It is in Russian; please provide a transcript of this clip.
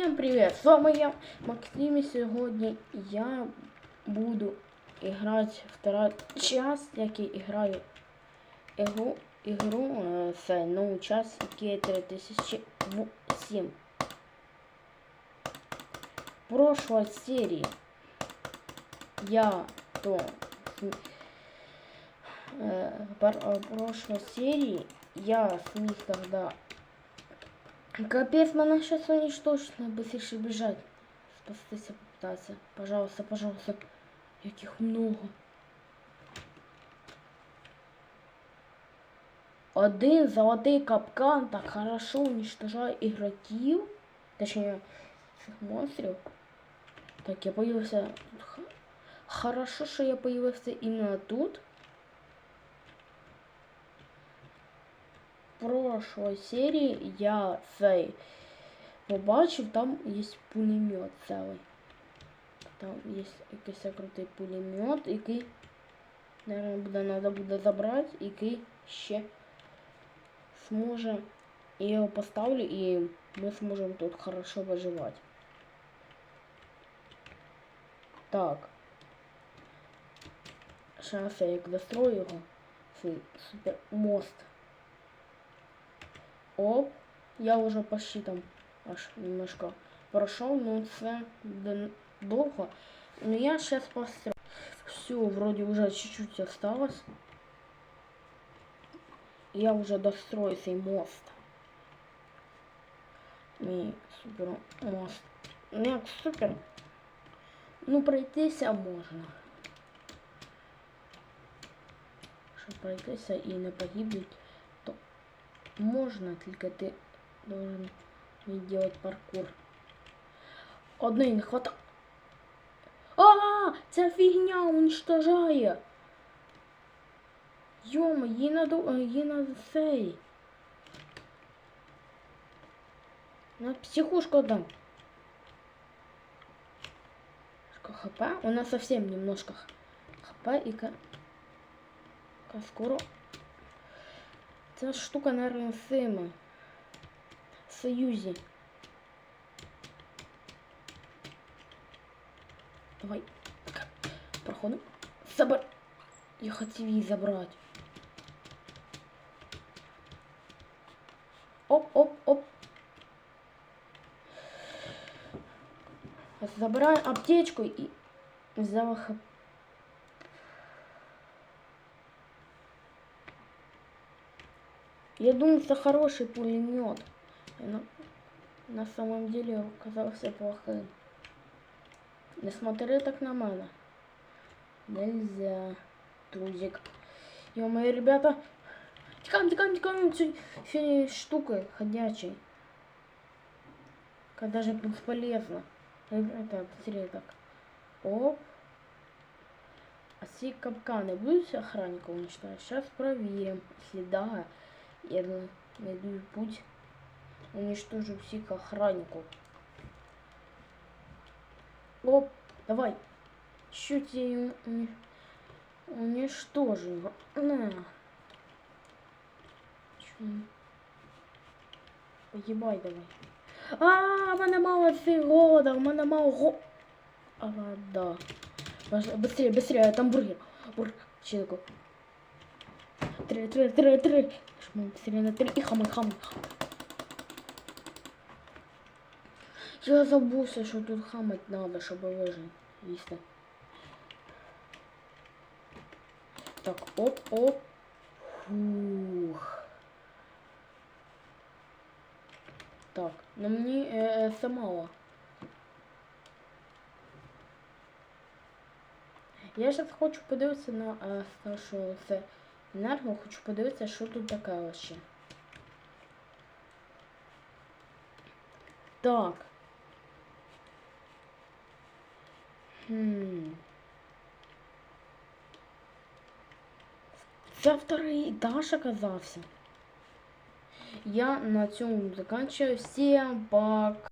Всем привет! С вами я, Максим, и сегодня я буду играть второй час, як я играю игру, игру е, це новий час, який 3007. В прошлой серии я то э, прошлой серии я смог тогда Капец, меня сейчас уничтожат, надо быстрее бежать. Спастися попытаться. Пожалуйста, пожалуйста. Яких много. Один золотий капкан так хорошо уничтожає ігроків. Точніше, цих монстрів. Так, я появився. тут х- Хорошо, що я появився іменно тут. прошлой серії я цей побачив, там є пулемет цілий. Там є якийсь крутий пулемет, який, наверное, буде треба буде забрати, який ще зможе. Я його поставлю і ми зможемо тут хорошо виживати. Так. Зараз я як дострою його. Цей супер мост. Оп, я уже почти там аж немножко прошел, но це довго. Но я сейчас построю. Все, вроде уже чуть-чуть осталось. Я уже дострою цей мост. Мій супер мост. Ну як супер. Ну пройтися можна. Щоб пройтися і не погибнуть, можно, только ты должен уметь делать паркур. Одної не хвата. А, ця фігня уничтожає. Йома, їй надо, їй надо цей. На психушку дам. Сколько хп? У нас совсем немножко хп и ка... ка скоро Ця штука, наверное, в цими. В Союзі. Давай. Так, Проходимо. Забер. Я хотів її забрати. Оп, оп, оп. Забираю аптечку і взяла хп. Я думаю, это хороший пулемет. На, на самом деле оказался плохим. Не смотри так на мене. Нельзя. Тузик. Ё-моё, ребята. Тикаем, тикаем, тикаем ці- цієї штукой ходячей. Когда же бесполезно. Это, посмотри так. Оп. А все капканы будут охранника уничтожать? Сейчас проверим. Если да, я на- найду путь, уничтожу всех охранников. Оп, давай. Чуть уни- уничтожу. На. Погибай давай. А, в мене мало цих года, в мене мало го... А, да. Быстрее, быстрее, там бургер. Бургер. Такой. Три, три, три, три. Жму на три. И хамай, хамай. Я забувся, що тут хамать надо, щоб вижити. Їсти. Так, оп, оп. Фух. Так, ну мені е, це мало. Я зараз хочу подивитися на е, те, це енерго, хочу подивитися, що тут таке ще. Так. Хм. Це второй этаж оказався. Я на цьому заканчиваю. Всем пока.